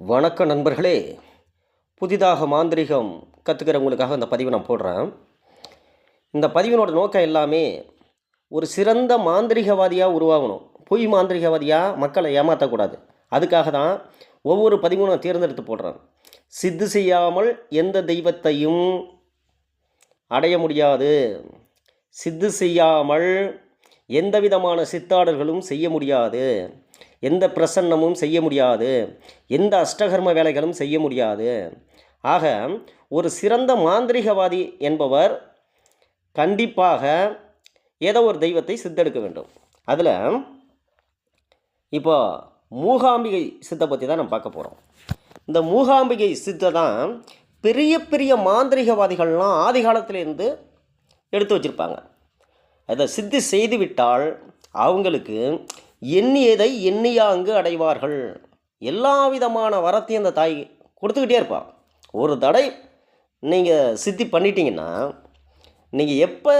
வணக்கம் நண்பர்களே. புதிதாக மாந்திரிகம் கற்றுக்கிறவங்களுக்காக இந்த பதிவை நான் போடுறேன். இந்த பதிவினோட நோக்கம் எல்லாமே ஒரு சிறந்த மாந்திரிகவாதியாக உருவாகணும். பொய் மாந்திரிகவாதியாக மக்களை ஏமாற்றக்கூடாது அதுக்காக தான் ஒவ்வொரு பதிவும் நான் தேர்ந்தெடுத்து போடுறேன். சித்து செய்யாமல் எந்த தெய்வத்தையும் அடைய முடியாது. சித்து செய்யாமல் எந்த விதமான சித்தாடல்களும் செய்ய முடியாது. எந்த பிரசன்னமும் செய்ய முடியாது. எந்த அஷ்டகர்ம வேலைகளும் செய்ய முடியாது. ஆக ஒரு சிறந்த மாந்திரிகவாதி என்பவர் கண்டிப்பாக ஏதோ ஒரு தெய்வத்தை சித்தெடுக்க வேண்டும். அதில் இப்போ மூகாம்பிகை சித்தை பற்றி தான் நம்ம பார்க்க போகிறோம் இந்த மூகாம்பிகை சித்தை தான் பெரிய பெரிய மாந்திரிகவாதிகள்லாம் ஆதி காலத்திலேருந்து எடுத்து வச்சுருப்பாங்க. அதை சித்தி செய்துவிட்டால் அவங்களுக்கு எண்ணியதை எண்ணியாங்கு அடைவார்கள். எல்லா விதமான வரத்தையும் அந்த தாய் கொடுத்துக்கிட்டே இருப்பாள் ஒரு தடை நீங்கள் சித்தி பண்ணிட்டீங்கன்னா நீங்கள் எப்போ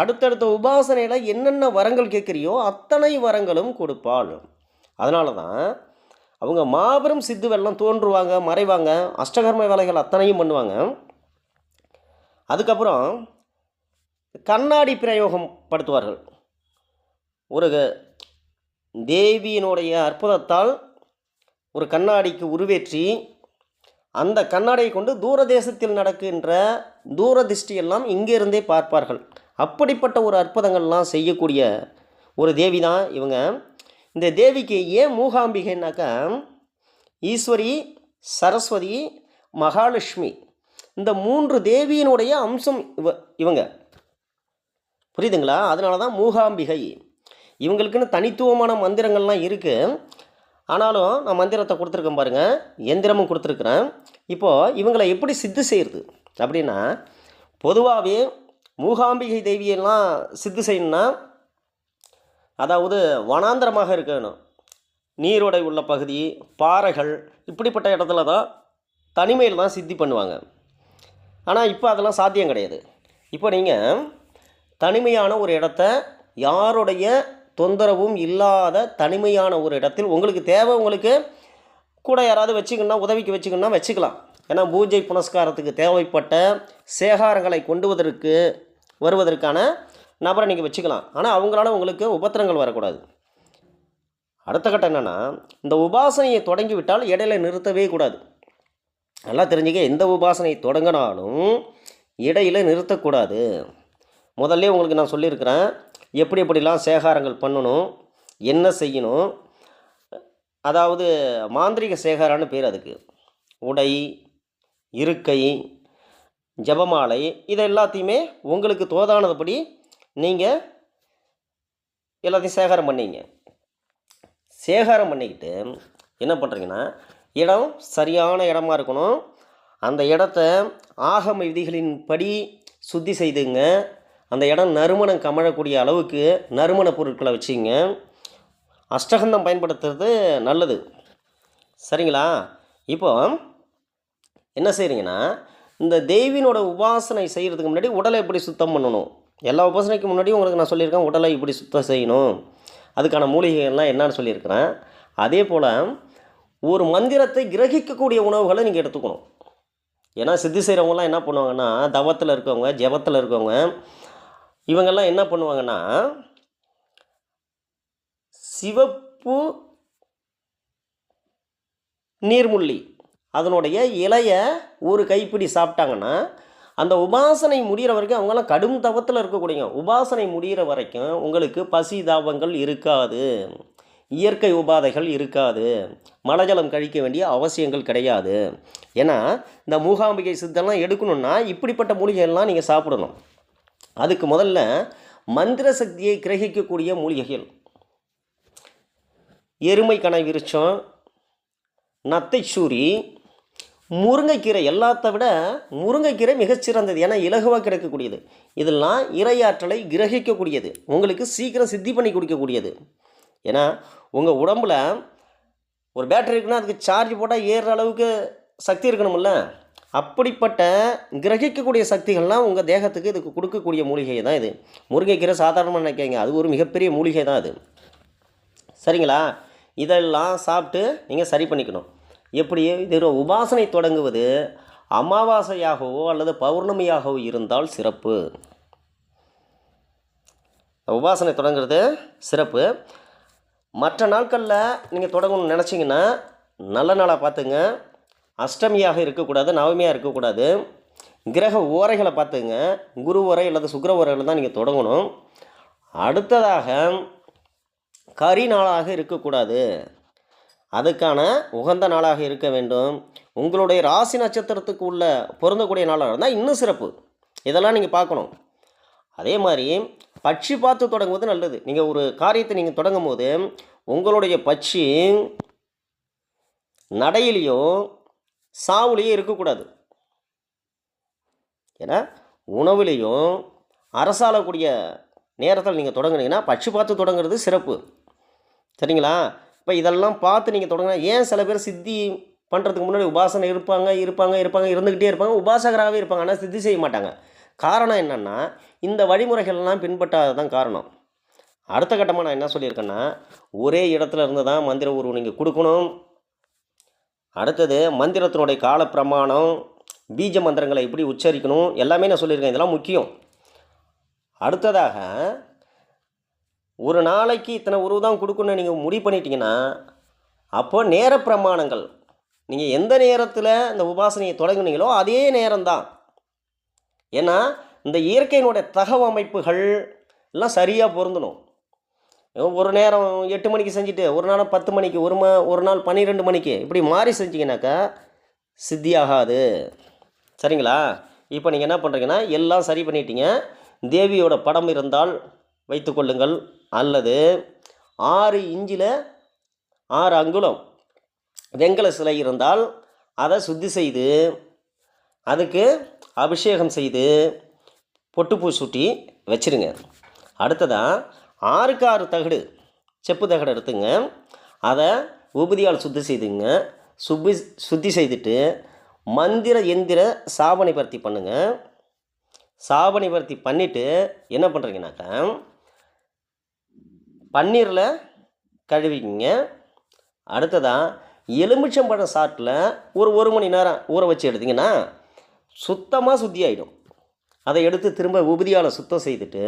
அடுத்தடுத்த உபாசனையில் என்னென்ன வரங்கள் கேட்குறியோ அத்தனை வரங்களும் கொடுப்பாள். அதனால தான் அவங்க மாபெரும் சித்து வெள்ளம் தோன்றுவாங்க மறைவாங்க அஷ்டகர்ம வேலைகள் அத்தனையும் பண்ணுவாங்க. அதுக்கப்புறம் கண்ணாடி பிரயோகம் படுத்துவார்கள் ஒரு தேவியினுடைய அற்புதத்தால் ஒரு கண்ணாடிக்கு உருவேற்றி அந்த கண்ணாடியை கொண்டு தூரதேசத்தில் நடக்கின்ற தூரதிஷ்டியெல்லாம் இங்கிருந்தே பார்ப்பார்கள். அப்படிப்பட்ட ஒரு அற்புதங்கள்லாம் செய்யக்கூடிய ஒரு தேவி தான் இவங்க. இந்த தேவிக்கு ஏன் மூகாம்பிகைனாக்கா ஈஸ்வரி சரஸ்வதி மகாலட்சுமி இந்த மூன்று தேவியினுடைய அம்சம் இவ இவங்க. புரியுதுங்களா? அதனால தான் மூகாம்பிகை. இவங்களுக்குன்னு தனித்துவமான மந்திரங்கள்லாம் இருக்குது ஆனாலும் நான் மந்திரத்தை கொடுத்துருக்கேன் பாருங்கள் எந்திரமும் கொடுத்துருக்குறேன். இப்போது இவங்களை எப்படி சித்து செய்கிறது அப்படின்னா பொதுவாகவே மூகாம்பிகை தேவியெல்லாம் சித்து செய்யணும்னா அதாவது வனாந்திரமாக இருக்கணும். நீரோடை உள்ள பகுதி பாறைகள் இப்படிப்பட்ட இடத்துல தான் தனிமையில் தான் சித்தி பண்ணுவாங்க. ஆனால் இப்போ அதெல்லாம் சாத்தியம் கிடையாது. இப்போ நீங்கள் தனிமையான ஒரு இடத்த யாருடைய தொந்தரவும் இல்லாத தனிமையான ஒரு இடத்தில் உங்களுக்கு தேவை உங்களுக்கு கூட யாராவது வச்சுக்கணுன்னா உதவிக்கு வச்சுக்கணுன்னா வச்சுக்கலாம். ஏன்னா பூஜை புனஸ்காரத்துக்கு தேவைப்பட்ட சேகாரங்களை கொண்டுவதற்கு வருவதற்கான நபரை நீங்கள் வச்சுக்கலாம். ஆனால் அவங்களால உங்களுக்கு உபத்திரங்கள் வரக்கூடாது. அடுத்த கட்டம் என்னென்னா இந்த உபாசனையை தொடங்கி விட்டால் இடையில நிறுத்தவே கூடாது. நல்லா தெரிஞ்சுக்க எந்த உபாசனையை தொடங்கினாலும் இடையில நிறுத்தக்கூடாது. முதல்ல உங்களுக்கு நான் சொல்லியிருக்கிறேன் எப்படி எப்படிலாம் சேகாரங்கள் பண்ணணும் என்ன செய்யணும் அதாவது மாந்திரிக சேகாரான்னு பேர் அதுக்கு. உடை இருக்கை ஜபமாலை இதை எல்லாத்தையுமே உங்களுக்கு தோதானதுபடி நீங்கள் எல்லாத்தையும் சேகாரம் பண்ணீங்க. சேகாரம் பண்ணிக்கிட்டு என்ன பண்ணுறீங்கன்னா இடம் சரியான இடமா இருக்கணும். அந்த இடத்த ஆகம விதிகளின்படி சுத்தி செய்துங்க. அந்த இடம் நறுமணம் கமழக்கூடிய அளவுக்கு நறுமண பொருட்களை வச்சுங்க. அஷ்டகந்தம் பயன்படுத்துறது நல்லது. சரிங்களா? இப்போ என்ன செய்கிறீங்கன்னா இந்த தேவினோட உபாசனை செய்கிறதுக்கு முன்னாடி உடலை எப்படி சுத்தம் பண்ணணும்? எல்லா உபாசனைக்கு முன்னாடி உங்களுக்கு நான் சொல்லியிருக்கேன் உடலை இப்படி சுத்தம் செய்யணும். அதுக்கான மூலிகைகள்லாம் என்னன்னு சொல்லியிருக்கிறேன். அதே போல் ஒரு மந்திரத்தை கிரகிக்கக்கூடிய உணவுகளை நீங்கள் எடுத்துக்கணும். ஏன்னா சித்தி செய்கிறவங்களாம் என்ன பண்ணுவாங்கன்னா தவத்தில் இருக்கவங்க ஜபத்தில் இருக்கவங்க இவங்கெல்லாம் என்ன பண்ணுவாங்கன்னா சிவப்பு நீர்முள்ளி அதனுடைய இலையை ஒரு கைப்பிடி சாப்பிட்டாங்கன்னா அந்த உபாசனை முடிகிற வரைக்கும் அவங்களாம் கடும் தவத்தில் இருக்கக்கூடியங்க உபாசனை முடிகிற வரைக்கும் உங்களுக்கு பசி தாபங்கள் இருக்காது. இயற்கை உபாதைகள் இருக்காது. மலஜலம் கழிக்க வேண்டிய அவசியங்கள் கிடையாது. ஏன்னா இந்த மூகாம்பிகை சித்தெல்லாம் எடுக்கணுன்னா இப்படிப்பட்ட மூலிகைகள்லாம் நீங்கள் சாப்பிடணும். அதுக்கு முதல்ல மந்திர சக்தியை கிரகிக்கக்கூடிய மூலிகைகள். எருமை கணை விருச்சம் நத்தைச்சூரி முருங்கைக்கீரை எல்லாத்த விட முருங்கைக்கீரை மிகச்சிறந்தது ஏன்னா இலகுவாக கிடைக்கக்கூடியது. இதெல்லாம் இறையாற்றலை கிரகிக்கக்கூடியது. உங்களுக்கு சீக்கிரம் சித்தி பண்ணி கொடுக்கக்கூடியது. ஏன்னா உங்கள் உடம்புல ஒரு பேட்டரி இருக்குன்னா அதுக்கு சார்ஜ் போட்டால் ஏறுற அளவுக்கு சக்தி இருக்கணும்ல? அப்படிப்பட்ட கிரகிக்கக்கூடிய சக்திகள்லாம் உங்கள் தேகத்துக்கு இதுக்கு கொடுக்கக்கூடிய மூலிகை தான் இது. முருங்கைக்கீரை சாதாரணமாக நினைக்காங்க அது ஒரு மிகப்பெரிய மூலிகை தான் அது. சரிங்களா? இதெல்லாம் சாப்பிட்டு நீங்கள் சரி பண்ணிக்கணும். எப்படி? இது உபாசனை தொடங்குவது அமாவாசையாகவோ அல்லது பௌர்ணமியாகவோ இருந்தால் சிறப்பு. உபாசனை தொடங்குறது சிறப்பு. மற்ற நாட்களில் நீங்கள் தொடங்கணும்னு நினச்சிங்கன்னா நல்ல நாளாக பார்த்துங்க. அஷ்டமியாக இருக்கக்கூடாது நவமியாக இருக்கக்கூடாது. கிரக ஓரைகளை பார்த்துங்க குரு ஓரை அல்லது சுக்கர ஓரைகளை தான் நீங்கள் தொடங்கணும். அடுத்ததாக கரி நாளாக இருக்கக்கூடாது. அதுக்கான உகந்த நாளாக இருக்க வேண்டும். உங்களுடைய ராசி நட்சத்திரத்துக்கு உள்ள பொருந்தக்கூடிய நாளாக இருந்தால் இன்னும் சிறப்பு. இதெல்லாம் நீங்கள் பார்க்கணும். அதே மாதிரி பட்சி பார்த்து தொடங்குவது நல்லது. நீங்கள் ஒரு காரியத்தை நீங்கள் தொடங்கும் போது உங்களுடைய பட்சி நடையிலையும் சாவுலேயே இருக்கக்கூடாது. ஏன்னா உணவுலேயும் அரசாளக்கூடிய நேரத்தில் நீங்கள் தொடங்குனீங்கன்னா பட்சி பார்த்து தொடங்குறது சிறப்பு. சரிங்களா? இப்போ இதெல்லாம் பார்த்து நீங்கள் தொடங்கினா ஏன் சில பேர் சித்தி பண்ணுறதுக்கு முன்னாடி உபாசனை இருப்பாங்க இருப்பாங்க இருப்பாங்க இருந்துக்கிட்டே இருப்பாங்க உபாசகராகவே இருப்பாங்க ஆனால் சித்தி செய்ய மாட்டாங்க. காரணம் என்னென்னா இந்த வழிமுறைகள்லாம் பின்பற்றாத தான் காரணம். அடுத்த கட்டமாக நான் என்ன சொல்லியிருக்கேன்னா ஒரே இடத்துல இருந்து தான் மந்திர உருவம் நீங்கள் கொடுக்கணும். அடுத்தது மந்திரத்தினுடைய கால பிரமாணம் பீஜ மந்திரங்களை எப்படி உச்சரிக்கணும் எல்லாமே நான் சொல்லியிருக்கேன். இதெல்லாம் முக்கியம். அடுத்ததாக ஒரு நாளைக்கு இத்தனை உருவு தான் கொடுக்கணும்னு நீங்கள் முடிவு பண்ணிட்டீங்கன்னா அப்போ நேர பிரமாணங்கள் நீங்கள் எந்த நேரத்தில் இந்த உபாசனையை தொடங்குனீங்களோ அதே நேரம்தான். ஏன்னா இந்த இயற்கையினுடைய தகவமைப்புகள் எல்லாம் சரியாக பொருந்தணும். ஒரு நேரம் எட்டு மணிக்கு செஞ்சுட்டு ஒரு நாள் பத்து மணிக்கு ஒரு ம ஒரு நாள் பன்னிரெண்டு மணிக்கு இப்படி மாறி செஞ்சீங்கன்னாக்கா சித்தியாகாது. சரிங்களா? இப்போ நீங்கள் என்ன பண்ணுறீங்கன்னா எல்லாம் சரி பண்ணிட்டீங்க. தேவியோட படம் இருந்தால் வைத்துக்கொள்ளுங்கள் அல்லது ஆறு இஞ்சில் ஆறு அங்குலம் வெங்கல சிலை இருந்தால் அதை சுத்தி செய்து அதுக்கு அபிஷேகம் செய்து பொட்டுப்பூ சுட்டி வச்சிருங்க. அடுத்ததாக ஆறுக்கு ஆறு தகடு செப்பு தகடு எடுத்துங்க. அதை உபதியால் சுத்தி செய்துங்க. சுபி சுத்தி செய்துட்டு மந்திர எந்திர சாபனை பருத்தி பண்ணுங்கள் சாபனை பருத்தி பண்ணிவிட்டு என்ன பண்ணுறீங்கனாக்கா பன்னீரில் கழுவிக்கிங்க. அடுத்ததாக எலுமிச்சம்பழம் சாட்டில் ஒரு ஒரு மணி நேரம் ஊற வச்சு எடுத்திங்கன்னா சுத்தமாக சுத்தி ஆகிடும் அதை எடுத்து திரும்ப உபதியால் சுத்தம் செய்துட்டு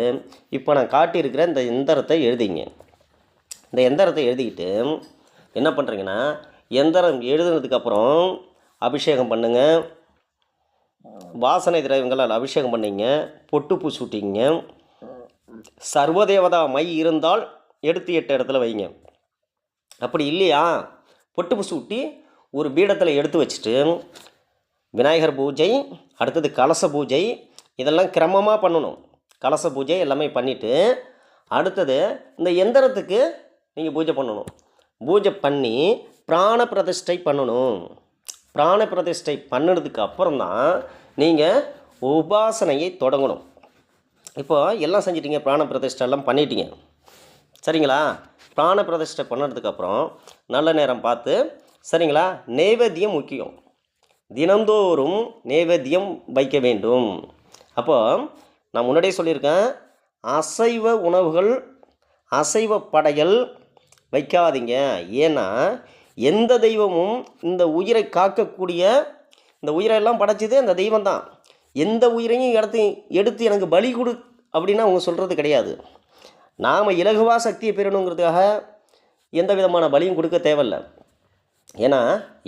இப்போ நான் காட்டியிருக்கிற இந்த எந்திரத்தை எழுதிங்க. இந்த எந்திரத்தை எழுதிக்கிட்டு என்ன பண்ணுறீங்கன்னா எந்திரம் எழுதுனதுக்கப்புறம் அபிஷேகம் பண்ணுங்கள் வாசனை திரவங்களால் அபிஷேகம் பண்ணீங்க. பொட்டுப்பூ சூட்டிங்க. சர்வதேவதா மை இருந்தால் எடுத்து எட்ட இடத்துல வைங்க. அப்படி இல்லையா? பொட்டுப்பூ சூட்டி ஒரு பீடத்தில் எடுத்து வச்சுட்டு விநாயகர் பூஜை அடுத்தது கலச பூஜை இதெல்லாம் கிரமமாக பண்ணணும். கலச பூஜை எல்லாமே பண்ணிவிட்டு அடுத்தது இந்த எந்திரத்துக்கு நீங்கள் பூஜை பண்ணணும். பூஜை பண்ணி பிராண பிரதிஷ்டை பண்ணணும். பிராண பிரதிஷ்டை பண்ணினதுக்கு அப்புறம் தான் நீங்கள் உபாசனையை தொடங்கணும். இப்போ எல்லாம் செஞ்சிட்டிங்க பிராண பிரதிஷ்டை எல்லாம் பண்ணிட்டீங்க. சரிங்களா? பிராண பிரதிஷ்டை பண்ணதுக்கப்புறம் நல்ல நேரம் பார்த்து சரிங்களா? நெய்வேத்தியம் முக்கியம். தினந்தோறும் நெய்வேத்தியம் வைக்க வேண்டும். அப்போ நான் முன்னாடியே சொல்லியிருக்கேன் அசைவ உணவுகள் அசைவ படையல் வைக்காதீங்க. ஏன்னா எந்த தெய்வமும் இந்த உயிரை காக்கக்கூடிய இந்த உயிரெல்லாம் படைச்சது அந்த தெய்வம் தான். எந்த உயிரையும் எடுத்து எடுத்து எனக்கு பலி கொடு அப்படின்னா அவங்க சொல்கிறது கிடையாது. நாம் இலகுவா சக்தியை பெறணுங்கிறதுக்காக எந்த விதமான பலியும் கொடுக்க தேவையில்ல. ஏன்னா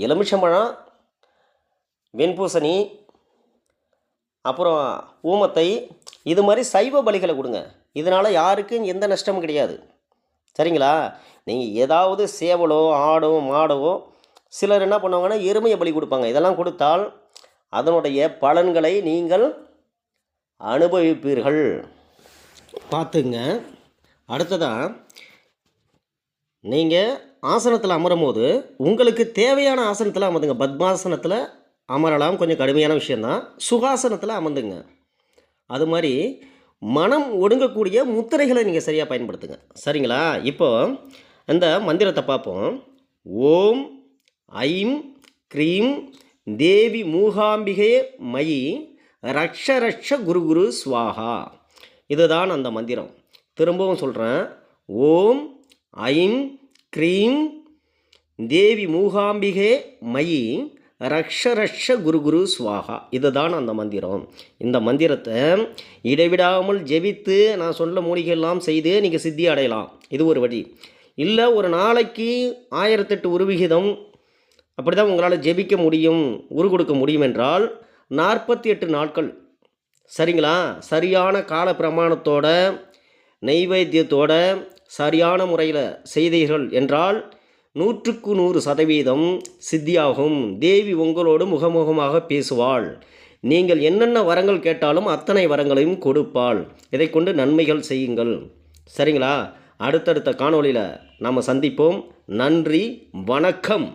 எலுமிச்சம்பழம் வெண்பூசணி அப்புறம் ஊமத்தை இது மாதிரி சைவ பலிகளை கொடுங்க. இதனால் யாருக்கும் எந்த நஷ்டமும் கிடையாது. சரிங்களா? நீங்கள் ஏதாவது சேவலோ ஆடோ மாடோ சிலர் என்ன பண்ணுவாங்கன்னா எருமையை பலி கொடுப்பாங்க. இதெல்லாம் கொடுத்தால் அதனுடைய பலன்களை நீங்கள் அனுபவிப்பீர்கள். பார்த்துங்க. அடுத்ததாக நீங்கள் ஆசனத்தில் அமரும் போது உங்களுக்கு தேவையான ஆசனத்தில் அமருங்க. பத்மாசனத்தில் அமரலாம் கொஞ்சம் கடுமையான விஷயந்தான். சுகாசனத்தில் அமர்ந்துங்க. அது மாதிரி மனம் ஒடுங்கக்கூடிய முத்திரைகளை நீங்கள் சரியாக பயன்படுத்துங்க. சரிங்களா? இப்போ அந்த மந்திரத்தை பார்ப்போம். ஓம் ஐம் க்ரீம் தேவி மூகாம்பிகே மயி ரக்ஷ ரக்ஷ குரு குரு ஸ்வாஹா இதுதான் அந்த மந்திரம். திரும்பவும் சொல்கிறேன் ஓம் ஐம் க்ரீம் தேவி மூகாம்பிகே மயி ரக்ஷ ரக்ஷ குரு குரு ஸ்வாகா இதுதான் அந்த மந்திரம். இந்த மந்திரத்தை இடைவிடாமல் ஜெபித்து நான் சொல்ல மூலிகையெல்லாம் செய்து நீங்கள் சித்தி அடையலாம். இது ஒரு வழி. இல்லை ஒரு நாளைக்கு ஆயிரத்தெட்டு உருவிகிதம் அப்படி தான் உங்களால் ஜெபிக்க முடியும் உரு கொடுக்க முடியும் என்றால் நாற்பத்தி எட்டு நாட்கள். சரிங்களா? சரியான கால பிரமாணத்தோட நைவேத்தியத்தோட சரியான முறையில் செய்தீர்கள் என்றால் நூற்றுக்கு நூறு சதவீதம் சித்தியாகும். தேவி உங்களோடு முகமுகமாக பேசுவாள். நீங்கள் என்னென்ன வரங்கள் கேட்டாலும் அத்தனை வரங்களையும் கொடுப்பாள். இதை கொண்டு நன்மைகள் செய்யுங்கள். சரிங்களா? அடுத்தடுத்த காணொளியில் நாம் சந்திப்போம். நன்றி வணக்கம்.